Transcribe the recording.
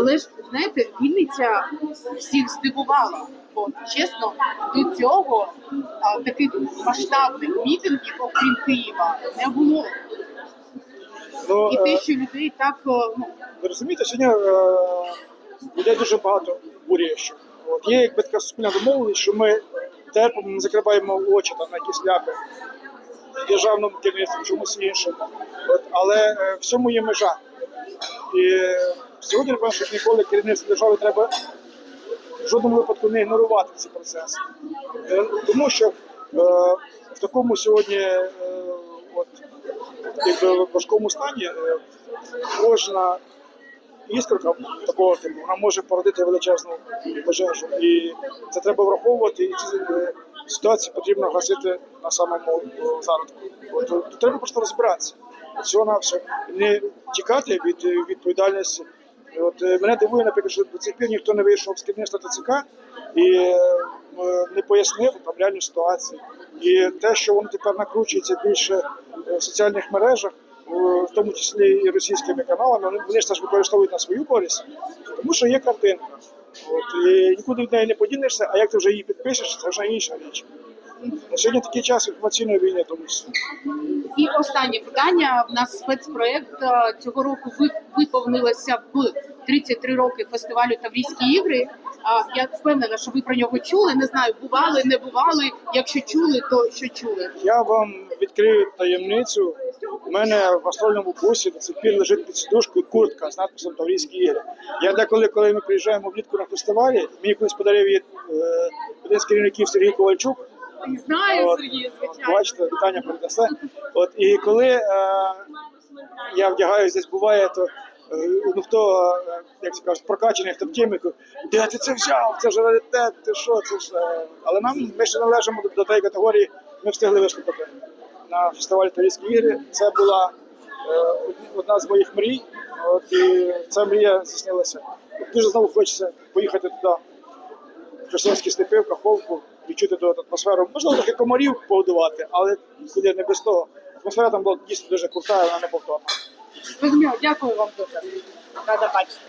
Але ж знаєте, Вінниця всіх здивувала. Бо чесно, до цього а, таких масштабних мітингів, окрім Києва, не було. Ну, І е, те, що людей так е, ну, Ви розумієте, сьогодні е, людей дуже багато бурящих. От є якби така суспільна домовленість, що ми терпимо, не закриваємо очі там на якісь ляпи державному керівництву, чомусь іншому. От, але е, всьому є межа. І е, сьогодні, напевно, що як ніколи керівництво держави треба в жодному випадку не ігнорувати ці процеси. Е, Тому що е, в такому сьогодні е, от, якби, важкому стані е, кожна іскорка такого типу вона може породити величезну пожежу. І це треба враховувати, і ці е, ситуації потрібно гасити на самому зародку. Е, треба просто розбиратися. Всього на все. Не тікати від відповідальності. От е, мене дивує, наприклад, що до цих пір ніхто не вийшов з керівництва ТЦК і е, е, не пояснив там реальні ситуації. І те, що воно тепер накручується більше в соціальних мережах, в тому числі і російськими каналами, вони- ж теж використовують на свою користь, тому що є картинка. От, і нікуди від неї не подінешся, а як ти вже її підпишеш, це вже інша річ. На сьогодні такий час інформаційної війни, тому числі. І останнє питання. В нас спецпроект е, цього року ви- виповнилося в 33 роки фестивалю Таврійські ігри. А Я впевнена, що ви про нього чули. Не знаю, бували, не бували. Якщо чули, то що чули? Я вам відкрию таємницю. У мене в гастрольному бусі до цих пір лежить під сідушкою куртка з надписом Таврійські ігри. Я деколи, коли ми приїжджаємо влітку на фестивалі, мені колись подарив її е, один з керівників Сергій Ковальчук. Знаю, Сергій, звичайно. бачите, вітання передасте. От і коли е, я вдягаюсь, десь буває, то ну хто, е, як це кажуть, прокачаний хіміку, де ти це взяв? Це ж раритет, ти що? Це ж. е». Але нам ми ще належимо до, до тієї категорії, ми встигли виступити на фестивалі Таврійські ігри. Це була е, одна з моїх мрій. От і ця мрія здійснилася. Дуже знову хочеться поїхати туди. в Херсонські степи, в Каховку, відчути ту атмосферу. Можливо, трохи комарів погодувати, але куди не без того. Атмосфера там була дійсно дуже крута, і вона не повторна. Розуміло, дякую вам дуже. Рада бачити.